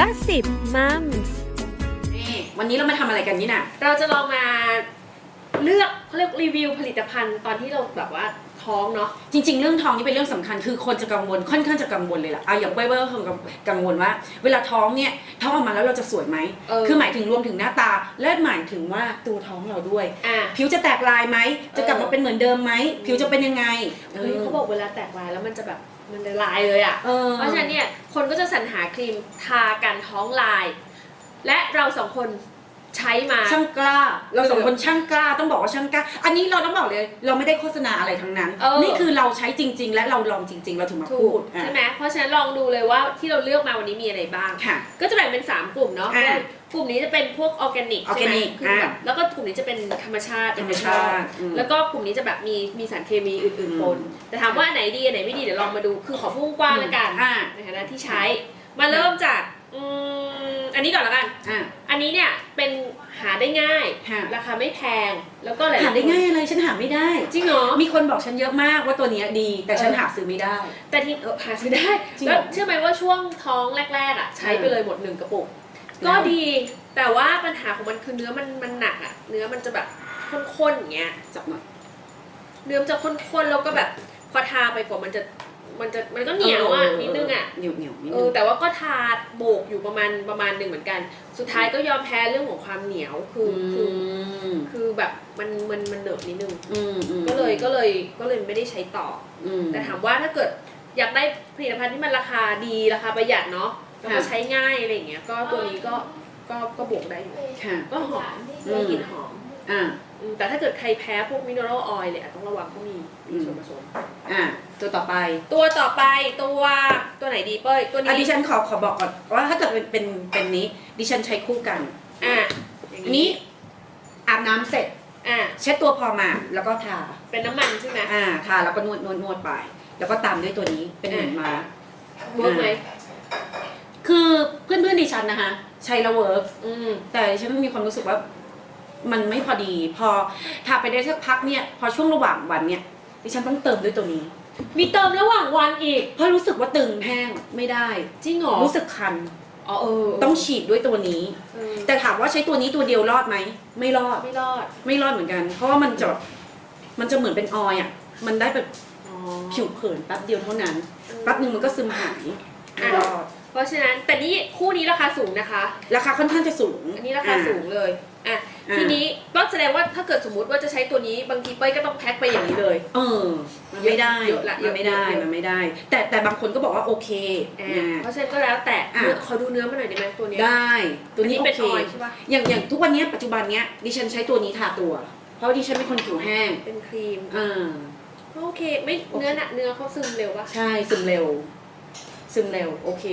ก็สิบมัมส์นี่วันนี้เรามาทำอะไรกันนี่น่ะ เราจะลองมาเลือกเขาเรียกรีวิวผลิตภัณฑ์ตอนที่เราแบบว่าท้องเนาะจริง ๆ เรื่องท้องนี่เป็นเรื่องสำคัญคือคนจะกังวลค่อนข้างจะกังวลเลยล่ะเอาอย่างเว้ยเว้ยก็คงกังวลว่า เวลาท้องเนี่ยท้องออกมาแล้วเราจะสวยไหมเออ คือหมายถึงรวมถึงหน้าตา และหมายถึงว่าตัวท้องเราด้วย อะ ผิวจะแตกลายไหมจะกลับมาเป็นเหมือนเดิมไหมผิวจะเป็นยังไงเฮ้ยเขาบอกเวลาแตกลายแล้วมันจะแบบ มันจะลายเลยอะ เออ เพราะฉะนั้นเนี่ยคนก็จะสรรหาครีมทากันท้องลาย และเราสองคน ใช้มา ช่างกล้า เราสองคนช่างกล้าต้องบอกว่าช่างกล้า อันนี้เราต้องบอกเลย เราไม่ได้โฆษณาอะไรทั้งนั้น เออ นี่คือเราใช้จริง ๆ และเราลองจริง ๆ เราถึงมาถูพูกดอะใช่ไหมเพราะฉะนั้นลองดูเลยว่าที่เราเลือกมาวันนี้มีอะไรบ้าง ค่ะ ก็จะแบ่งเป็น 3 กลุ่มเนาะอะกลุ่มนี้จะเป็นพวกออร์แกนิกออร์แกนิกใช่ไหมคือแบบอะแล้วก็กลุ่มนี้จะเป็นธรรมชาติธรรมชาติอืมแล้วก็กลุ่มนี้จะแบบมีมีสารเคมีอื่นอืม ๆปนแต่ถามว่าอันไหนดีอันไหนไม่ดีเดี๋ยวลองมาดู คือขอพุ่งกว้างๆแล้วกันอะ ในฐานะที่ใช้ มาเริ่มจากอืม อันนี้ก่อนแล้วกัน อะอันนี้เนี่ยเป็นหาได้ง่าย ค่ะ ราคาไม่แพง แล้วก็หลายๆหาได้คนง่ายอะไรฉันหาไม่ได้ จริงเหรอ มีคนบอกฉันเยอะมากว่าตัวเนี้ยดี แต่ฉันเออหาซื้อไม่ได้ แต่ที่เออหาซื้อได้ จริงเหรอแล้วเชื่อไหมว่าช่วงท้องแรกๆอะใช้ไปเลยหมดหนึ่งกระปุก แล้ว ก็ดี แต่ว่าปัญหาของมันคือเนื้อมันมันหนักอะ เนื้อมันจะแบบข้นๆอย่างเงี้ย จับหน่อย เนื้อมันจะข้นๆแล้วก็แบบพอทาไปกว่ามันจะมันจะมันก็เหนียวอะนิดนึงอะเหนี ยวเหนียวนิดเอนึองแต่ว่าก็ทาโบกอยู่ประมาณประมาณหนึ่งเหมือนกัน สุดท้ายก็ยอมแพ้เรื่องของความเหนียวคืออคือมคือแบบมันมันมันเหนอะนิดนึง อืมอืมก็เลยก็เลยก็เลยไม่ได้ใช้ต่ออืมแต่ถามว่าถ้าเกิดอยากได้ผลิตภัณฑ์ที่มันราคาดีราคาประหยัดเนาะแล้วก็ค่ะใช้ง่ายอะไรอย่างเงี้ยก็ตัวนี้ก็ก็ก็บวกได้อยู่ค่ะ ก็หอมอืมได้กลิ่นหอมอะ อืมแต่ถ้าเกิดใครแพ้พวกมินเนอรัลออยล์เลยอาจต้องระวังเขามีมีส่วนผสม อะตัวต่อไป ตัวต่อไปตัวตัวไหนดีเป้ยตัวอะดินี้ฉันขอขอบอกก่อนว่าถ้าเกิดเป็นเป็นเป็นนี้ ดิฉันใช้คู่กันอะอย่างอันนี้อาบน้ำเสร็จ อะเช็ดตัวพอมาแล้วก็ทา เป็นน้ำมันใช่ไหมอ่าทาแล้วก็นวดนวดนวดไป แล้วก็ตามด้วยตัวนี้เป็นเหมือนมาสก์เวิร์กไหมคือเพื่อนเพื่อนๆดิฉันนะคะใช้แล้วเวิร์กอืมแต่ดิฉันมีความรู้สึกว่า มันไม่พอดีพอทาไปได้สักพักเนี่ย พอช่วงระหว่างวันเนี่ยดิฉันต้องเติมด้วยตัวนี้ มีเติมระหว่างวันอีก เพราะรู้สึกว่าตึงแห้งไม่ได้ จริงเหรอรู้สึกคันอ๋อเออต้องฉีดด้วยตัวนี้ เออแต่ถามว่าใช้ตัวนี้ตัวเดียวรอดไหมไม่รอด ไม่รอดไม่รอดเหมือนกัน เพราะว่ามันจะแบบมันจะเหมือนเป็นออยล์อะ มันได้แบบอ๋อ ผิวเผินแป๊บเดียวเท่านั้นแป๊บหนึ่งมันก็ซึมหายไม่รอดเพราะฉะนั้นแต่นี่คู่นี้ราคาสูงนะคะ ราคาค่อนข้างจะสูงอันนี้ราคาสูงเลย อะอ่า ทีนี้ก็แสดงว่าถ้าเกิดสมมติว่าจะใช้ตัวนี้บางทีเป้ยก็ต้องแพ็คไปอย่างนี้เลย เออ มันไม่ได้เยอะละเยมัอะนไม่ได้ เยอะ มันไม่ได้ แต่แต่บางคนก็บอกว่าโอเคอ่าอ่าเพราะฉะนั้นก็แล้วแต่อะ เนื้อขอดูเนื้อมาหน่อยได้ไหมตัวเนี้ยได้ ตัวนี้อัโอเป็นเค ออยล์ใช่ปะอย่างอย่างทุกวันเนี้ยปัจจุบันเนี้ยดิฉันใช้ตัวนี้ทาตัว เพราะดิฉันเป็นคนผิวแห้งเป็นครีมอ่า โอเคไม่เนื้อหนักเนื้อเขาซึมเร็วปะใช่ซึมเร็ว ซึมเร็ว โอเค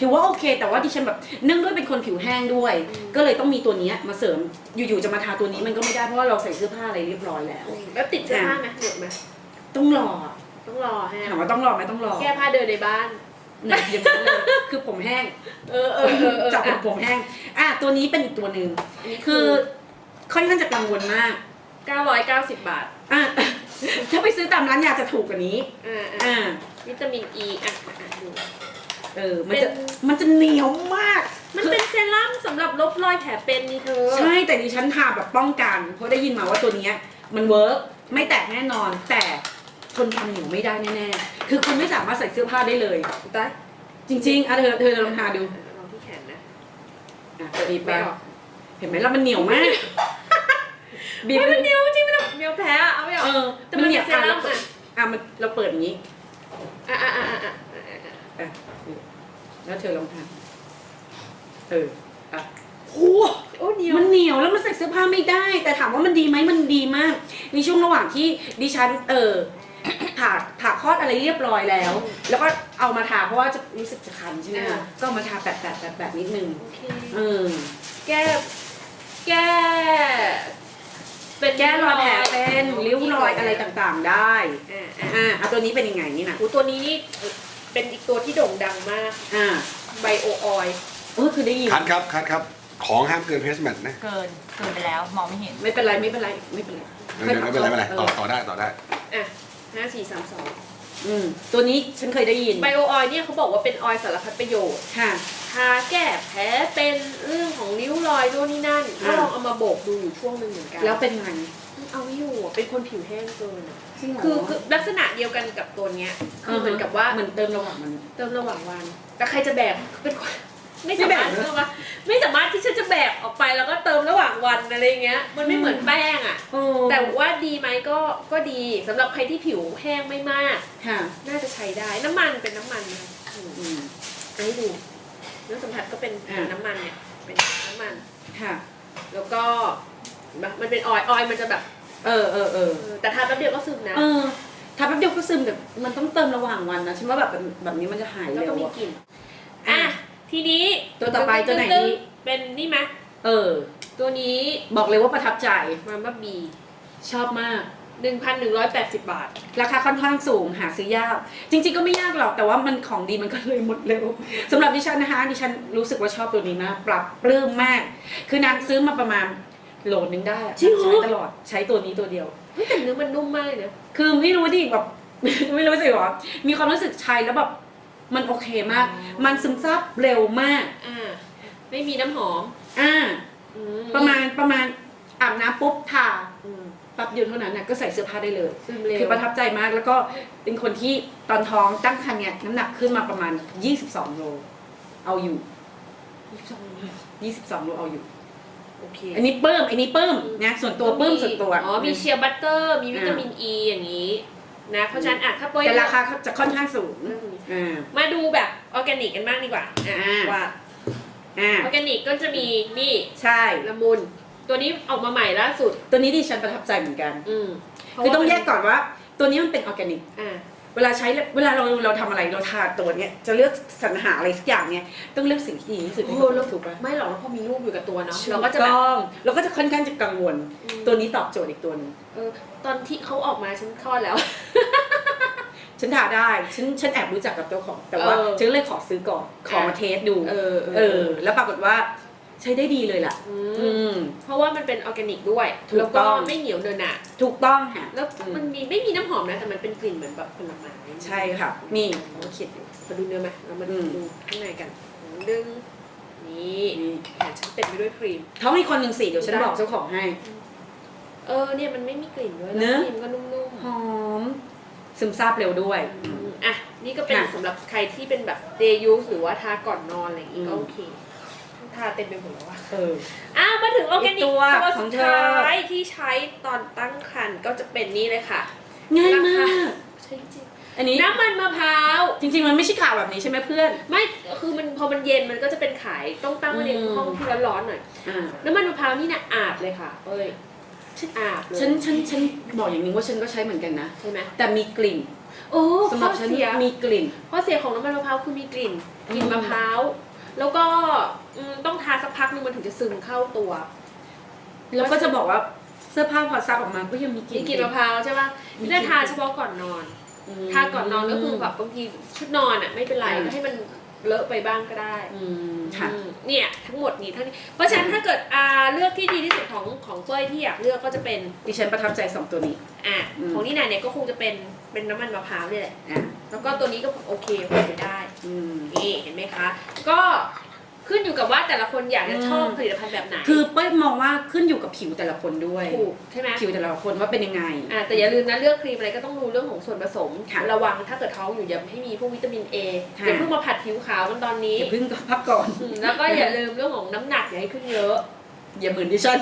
ถือว่าโอเค แต่ว่าดิฉันแบบเนื่องด้วยเป็นคนผิวแห้งด้วย ก็เลยต้องมีตัวเนี้ยมาเสริมอยู่ๆจะมาทาตัวนี้มันก็ไม่ได้เพราะว่าเราใส่เสื้อผ้าอะไรเรียบร้อยแล้ว แล้วติดเสื้อผ้าไหมหมดไหมต้องรอต้องรอฮะถามว่าต้องรอไหมต้องรอแก้ผ้าเดินในบ้านเนี่ยอย่างนั้นเลยคือผมแห้ง เออเออเออเออจับผมอะผมแห้ง อะตัวนี้เป็นอีกตัวหนึ่งอันนี้คือค่อนข้างจะกังวลมาก990 บาท อะถ้าไปซื้อตามร้านยาจะถูกกว่านี้ อ่าอะอ่าวิตามินอีอะอะดู เออ มันจะเป็นมันจะเหนียวมาก มันเป็นเซรั่มสำหรับลบรอยแผลเป็นนี่เธอ ใช่แต่ดิฉันทาแบบป้องกัน เพราะได้ยินมาว่าตัวเนี้ย มันเวิร์กไม่แตกแน่นอน แต่ทนความเหนียวไม่ได้แน่ๆ คือคุณไม่สามารถใส่เสื้อผ้าได้เลยได้จริงๆอะเธอเธอลองทาดูลองที่แขนนะอะตัวนี้ไปไม่ออกเห็นไหมแล้วมันเหนียวมากบีบเฮ้ยมันเหนียวจริงมันเหนียวแพ้อะเอาไม่ออกเออแต่มันเหนียวเป็นเซรั่มอะอะอะมันเราเปิดอย่างนี้อะอะอะ อะอะอะอะแล้วเธอลองทานเอออะโหโอ้เหนียวมันเหนียวแล้วมันใส่เสื้อผ้าไม่ได้ แต่ถามว่ามันดีไหมมันดีมาก ในช่วงระหว่างที่ดิฉันเออผ่าผ่าคลอดอะไรเรียบร้อยแล้ว แล้วก็เอามาทาเพราะว่าจะรู้สึกจะคันใช่ไหมคะก็เอามาทาแปะแปะแปะแปะนิดนึงโอเคเออ แก้แก้เป็นแก้รอยแผลเป็นริ้วรอยอะไรต่างๆได้อะอะอ่าเอาตัวนี้เป็นยังไงนี่นะโอ้ตัวนี้นี่ เป็นอีกตัวที่โด่งดังมากอ่าไบโอออยล์เออคือได้ยิน คัดครับคัดครับ ของห้ามเกินเพสแมทนะเกินเกินไปแล้วมองไม่เห็นไม่เป็นไรไม่เป็นไรไม่เป็นไรเดี๋ยวไม่เป็นไรไม่เป็นไรต่อต่อได้ต่อได้ อะห้าสี่สามสองอืมตัวนี้ฉันเคยได้ยินไบโอออยล์เนี่ยเขาบอกว่าเป็นออยล์สารพัดประโยชน์ ค่ะ ทาแก้แผลเป็นเรื่องของริ้วรอยโน่นนี่นั่นก็อ่าลองเอามาโบกดูอยู่ช่วงหนึ่งเหมือนกัน แล้วเป็นไง เอาไม่อยู่อะเป็นคนผิวแห้งเกินอะจริงเหรอคือคือลักษณะเดียวกันกับตัวเนี้ยคือเหมือนกับว่า เหมือนเติมระหว่างมัน เติมระหว่างวัน แต่ใครจะแบกเป็นคนไม่ไม่สาแบมารกถเหรอเนอะวะไม่สามารถที่ฉันจะแบกออกไปแล้วก็เติมระหว่างวันอะไรเงี้ย มันไม่เหมือนแป้งอะโอ้แต่ว่าดีไหมก็ก็ดีสำหรับใครที่ผิวแห้งไม่มาก ค่ะน่าจะใช้ได้ น้ำมันเป็นน้ำมันนะคะอืมอืมเอาให้ดูเนื้อสัมผัสก็เป็นอ่า น้ำมันเนี่ยเป็นน้ำมัน ค่ะ แล้วก็แบบมันเป็นออยล์ออยล์มันจะแบบ เออเออเออเออแต่ทาแป๊บเดียวก็ซึมนะเออถ้าแป๊บเดียวก็ซึมแต่มันต้องเติมระหว่างวันนะฉันว่าแบบแบบนี้มันจะหายแล้วเร็ก็วมีอะกลิ่นอะทีนี้ตัวต่อไปตัวไหนดีเป็นนี่ไหมเออ ตัวนี้บอกเลยว่าประทับใจมาม่าบีชอบมาก 1,180 บาท ราคาค่อนข้างสูงหาซื้อยาก จริง ๆก็ไม่ยากหรอกแต่ว่ามันของดีมันก็เลยหมดเร็วสำหรับดิฉันนะคะดิฉันรู้สึกว่าชอบตัวนี้มากปรับปลื้มมาก คือนางซื้อมาประมาณ โหลนึงได้อะจริงเหรอ ใช้ตลอดใช้ตัวนี้ตัวเดียวเฮ้ยแต่เนื้อมันนุ่มมากเลยนะ คือไม่รู้ดิแบบ ไม่รู้สิหรอมีความรู้สึกใช้แล้วแบบมันโอเคมากอ๋อมันซึมซาบเร็วมาก อ่า ไม่มีน้ำหอมอ่า อืประมาณประมาณอาบน้ำปุ๊บทาอืมแป๊บเดียวเท่านั้นน่ะก็ใส่เสื้อผ้าได้เลย ซึมเร็ว คือประทับใจมากแล้วก็เป็นคนที่ตอนท้องตั้งครรภ์เนี่ยน้ำหนักขึ้นมาประมาณ 22 โล เอาอยู่ 22โลเอาอยู่ โอเคอันนี้เพิ่มอันนี้เพิ่มนะส่วนตัวเพิ่มส่วนตัวอ๋อมีเชียร์บัตเตอร์ มีวิตามินอ e ีอย่างนี้นะเพราะฉะนั้นอะถ้าเป้ยแต่ราคาจะค่อนข้างสูงเรื่องนี้อ่ามาดูแบบออร์แกนิกกันบ้างดีกว่าอะอ่าว่าอ่าออร์แกนิกก็จะมีนี่ใช่ละมุนตัวนี้ออกมาใหม่ล่าสุด ตัวนี้ดิฉันประทับใจเหมือนกัน อืมคือต้องแยกก่อนว่า ตัวนี้มันเป็นออร์แกนิกอ่า เวลาใช้เวลาเราเราทำอะไรเราทาตัวเนี้ยจะเลือกสรรหาอะไรสักอย่างเนี่ยต้องเลือกสิ่งที่ดีที่สุดให้โอ้กับแล้เราวถูกปะไม่หรอกแล้วพอมีลูกอยู่กับตัวเนาะเราเราก็ก็จะจะแบแบบบเราก็จะค่อนข้างจะกังวลอืมตัวนี้ตอบโจทย์อีกตัวหนึงเออตอนที่เขาออกมาฉันคลอดแล้ว ฉันทาได้ฉันฉันแอบรู้จักกับเจ้าของ แต่ว่าเออ ฉันก็เลยขอซื้อก่อนขอมาเทสดู เออเออ แล้วปรากฏว่า ใช้ได้ดีเลยล่ะ อือืมมเพราะว่ามันเป็นออร์แกนิกด้วย ถูกแล้วก็ต้อง ไม่เหนียวเดินหนะถูกต้องค่ะ แล้วอืม มันมีไม่มีน้ำหอมนะ แต่มันเป็นกลิ่นเหมือนแบบผลไม้ใช่ค่ะ นี่ผมก็คิดอยู่มาดูเนื้อไหมเรามาอืมดูข้างในกันดึงนี่นี่แขนฉันเต็มไปด้วยครีม เขามีคนหนึ่งสิเดี๋ยวฉันบอกเจ้าของให้ เออเนี่ยมันไม่มีกลิ่นด้วยเนแล้วอะ ครีมก็นุ่มหอม ซึมซาบเร็วด้วย ๆอืมอะนี่ก็เป็นค่ะสำหรับใครที่เป็นแบบ day use หรือว่าทาก่อนนอนอะไรอย่างงี้ก็อืมโอเคทาเต็มไปหมดแล้วว่ะเอออะมาถึงออร์แกนิกอีกตัวตัวขอสุงดเธอท้ายที่ใช้ตอนตั้งครรภ์ก็จะเป็นนี่เลยค่ะ ง่ายมากใช่จริงอันนี้น้ำมันมะพร้าวจริง ๆ มันไม่ใช่ข่าวแบบนี้ใช่ไหมเพื่อน ไม่คือมันพอมันเย็นมันก็จะเป็นขายต้องตั้งไว้ในอืมห้องที่ร้อนๆหน่อยอ่าน้ำมันมะพร้าวนี่นะอาบเลยค่ะ เอ้ยฉันอาบเลยฉันฉันฉันบอกอย่างหนึงว่าฉันก็ใช้เหมือนกันนะใช่ไหมแต่มีกลิ่นโอ้สำหข้รัอบฉันเสียมีกลิ่นข้อเสียของน้ำมันมะพร้าวคือมีกลิ่นกลิ่นอืมมะพร้าว แล้วก็อืมต้องทาสักพักนึงมันถึงจะซึมเข้าตัว แล้วก็จะบอกว่าเสื้อผ้าพอซักออกมาก็ยังมีกมีลิ่นกลิ่นมะพร้าวใช่ป่ะมีนี่กลิ่นทาเฉพาะก่อนนอนมทาก่อนนอนก็คือแบบบางทีชุดนอนอะไม่เป็นไรอืม ก็ให้มันเลอะไปบ้างก็ได้อืมค่ะ อืมเนี่ยทั้งหมดนี้ทั้งนี้เพราะฉะนั้นถ้าเกิดอ่าเลือกที่ดีที่สุดของของเป้ยที่อยากเลือกก็จะเป็นดิฉันประทับใจสองตัวนี้ อะอืม ของนี่นาเนี่ยก็คงจะเป็นเป็นน้ำมันมะพร้าวเนี่ยแหละ อะ แล้วก็ตัวนี้ก็โอเคพอใช้ได้อืม นี่เห็นไหมคะ ก็ขึ้นอยู่กับว่าแต่ละคนอยากจะชอบอืม ผลิตภัณฑ์แบบไหนคือเป้ยมองว่าขึ้นอยู่กับผิวแต่ละคนด้วย ถูกใช่ไหมผิวแต่ละคนว่าเป็นยังไง อะแต่อย่าลืมนะเลือกครีมอะไรก็ต้องดูเรื่องของส่วนผสมค่ะระวังถ้าเกิดท้องอยู่อย่าให้มีพวกวิตามินเอค่ะอย่าเพิ่งมาผัดผิวขาวกันตอนนี้อย่าเพิ่งพักก่อน อืมแล้วก็อย่าลืมเรื่องของน้ำหนักอย่าให้ขึ้นเยอะ อย่าเหมือนดิฉัน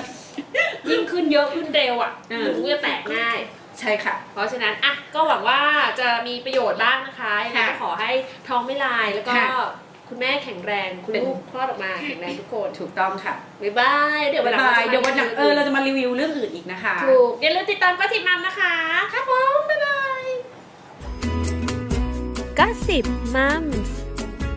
ยิ่งขึ้นเยอะขึ้นเร็วอะอืมหนูจะแตกง่าย ใช่ค่ะ เพราะฉะนั้นอะก็หวังว่าจะมีประโยชน์บ้างนะคะยังไงค่ะก็ขอให้ท้องไม่ลายแล้วก็ค่ะคุณแม่แข็งแรง คุณเป็นลูกคลอดออกมาแข็งแรงทุกคนถูกต้องค่ะบ๊ายบายเดี๋ยววันหลังบายราจะมาเดี๋ยววันหลังเออเรารีวิจะมารีวิวเรื่องอื่นอีกนะคะถูกอย่าลืมติดตามก็สิบมัมนะคะครับผมบ๊ายบาย Gossip Mums